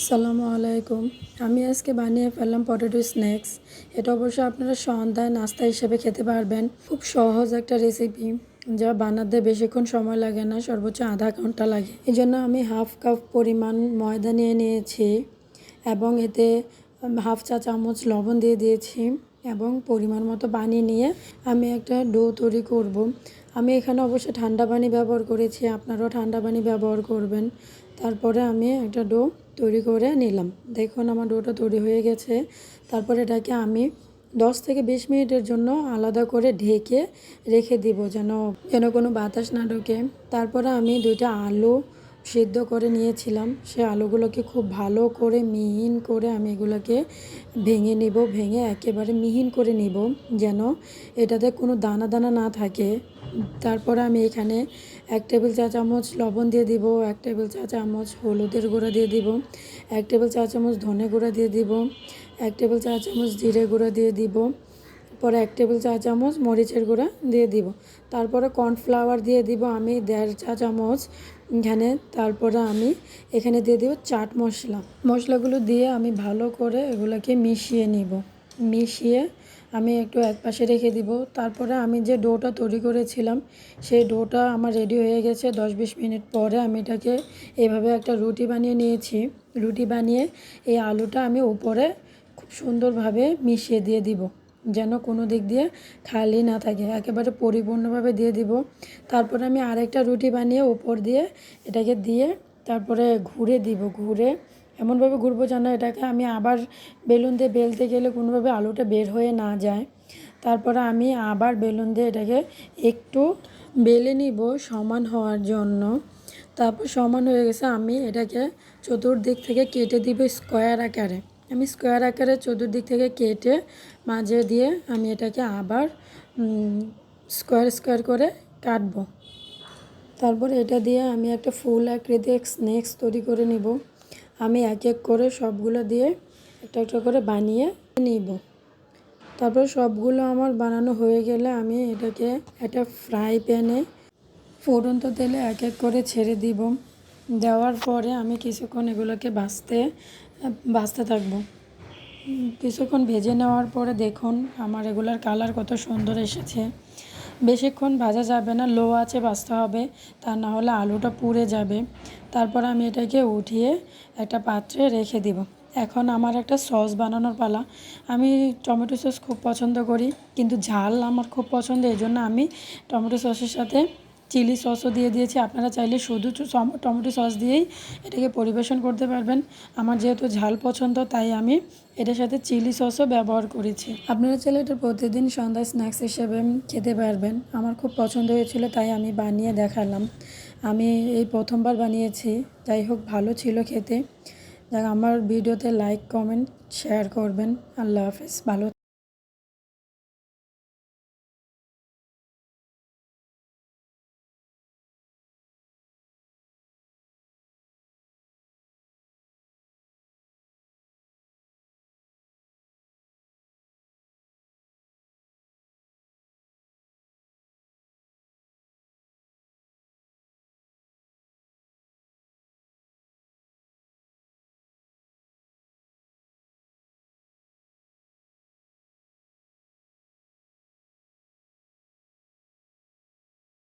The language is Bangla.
সালামু আলাইকুম। আমি আজকে বানিয়ে ফেললাম পটেটো স্ন্যাক্স। এটা অবশ্য আপনারা সন্ধ্যায় নাস্তা হিসেবে খেতে পারবেন। খুব সহজ একটা রেসিপি যা বানাতে বেশিক্ষণ সময় লাগে না, সর্বোচ্চ আধা ঘণ্টা লাগে। এই জন্য আমি হাফ কাপ পরিমাণ ময়দা নিয়ে নিয়েছি এবং এতে হাফ চা চামচ লবণ দিয়ে দিয়েছি এবং পরিমাণ মতো পানি নিয়ে আমি একটা ডো তৈরি করব। আমি এখানে অবশ্যই ঠান্ডা পানি ব্যবহার করেছি, আপনারাও ঠান্ডা পানি ব্যবহার করবেন। তারপরে আমি একটা ডো তৈরি করে নিলাম। দেখুন আমার ডোটা তৈরি হয়ে গেছে। তারপরে এটাকে আমি দশ থেকে বিশ মিনিটের জন্য আলাদা করে ঢেকে রেখে দিব যেন যেন কোনো বাতাস না ঢোকে। তারপরে আমি দুইটা আলু সিদ্ধ করে নিয়েছিলাম। সে আলুগুলোকে খুব ভালো করে মিহিন করে আমি এগুলোকে ভেঙে নিব, ভেঙে একেবারে মিহিন করে নিব যেন এটাতে কোনো দানা দানা না থাকে। তারপরে আমি এখানে এক টেবিল চা চামচ লবণ দিয়ে দিব, এক টেবিল চা চামচ হলুদের গুঁড়া দিয়ে দিব, এক টেবিল চা চামচ ধনে গুঁড়া দিয়ে দিব, এক টেবিল চা চামচ জিরে গুঁড়া দিয়ে দিব পরে এক টেবিল চা চামচ মরিচের গুঁড়া দিয়ে দিব। তারপরে কর্নফ্লাওয়ার দিয়ে দিব আমি দেড় চা চামচ, এখানে তারপরে আমি এখানে দিয়ে দিব চাট মশলা। মশলাগুলো দিয়ে আমি ভালো করে এগুলোকে মিশিয়ে নিব, মিশিয়ে আমি একটু এক পাশে রেখে দিব। তারপরে আমি যে ডোটা তৈরি করেছিলাম, সেই ডোটা আমার রেডি হয়ে গেছে। দশ বিশ মিনিট পরে আমি এটাকে এভাবে একটা রুটি বানিয়ে নিয়েছি। রুটি বানিয়ে এই আলুটা আমি উপরে খুব সুন্দরভাবে মিশিয়ে দিয়ে দিব, যেন কোনো দিক দিয়ে খালি না থাকে, একেবারে পরিপূর্ণভাবে দিয়ে দিব। তারপরে আমি আরেকটা রুটি বানিয়ে উপর দিয়ে এটাকে দিয়ে তারপরে ঘুরে দিব, ঘুরে এমনভাবে ঘুরবো যেন এটাকে আমি আবার বেলুন দিয়ে বেলতে গেলে কোনোভাবে আলুটা বের হয়ে না যায়। তারপরে আমি আবার বেলুন দিয়ে এটাকে একটু বেলে নিব সমান হওয়ার জন্য। তারপর সমান হয়ে গেছে, আমি এটাকে চতুর্দিক থেকে কেটে দিব স্কোয়ার আকারে। আমি স্কোয়ার আকারে চতুর্দিক থেকে কেটে মাঝে দিয়ে আমি এটাকে আবার স্কোয়ার স্কোয়ার করে কাটবো। তারপর এটা দিয়ে আমি একটা ফুল আকৃতি স্ন্যাক্স তৈরি করে নিব। আমি এক এক করে সবগুলো দিয়ে একটা একটা করে বানিয়ে নিব। তারপর সবগুলো আমার বানানো হয়ে গেলে আমি এটাকে একটা ফ্রাই প্যানে ফুটন্ত তেলে এক এক করে ছেড়ে দিব। দেওয়ার পরে আমি কিছুক্ষণ এগুলোকে বাঁচতে বাঁচতে থাকব। কিছুক্ষণ ভেজে নেওয়ার পরে দেখুন আমার এগুলার কালার কত সুন্দর এসেছে। বেশিক্ষণ ভাজা যাবে না, লো আছে বাঁচতে হবে, তা না হলে আলুটা পুড়ে যাবে। তারপর আমি এটাকে উঠিয়ে একটা পাত্রে রেখে দিব। এখন আমার একটা সস বানানোর পালা। আমি টমেটো সস খুব পছন্দ করি, কিন্তু ঝাল আমার খুব পছন্দ এই জন্য আমি টমেটো সসের সাথে চিলি সসও দিয়ে দিয়েছি। আপনারা চাইলে শুধু টমেটো সস দিয়েই এটাকে পরিবেশন করতে পারবেন। আমার যেহেতু ঝাল পছন্দ, তাই আমি এটার সাথে চিলি সসও ব্যবহার করেছি। আপনারা চাইলে এটা প্রতিদিন সন্ধ্যায় স্ন্যাক্স হিসেবে খেতে পারবেন। আমার খুব পছন্দ হয়েছিল, তাই আমি বানিয়ে দেখালাম। আমি এই প্রথমবার বানিয়েছি। যাই হোক, ভালো ছিল খেতে। যাক, আমার ভিডিওতে লাইক কমেন্ট শেয়ার করবেন। আল্লাহ হাফেজ, ভালো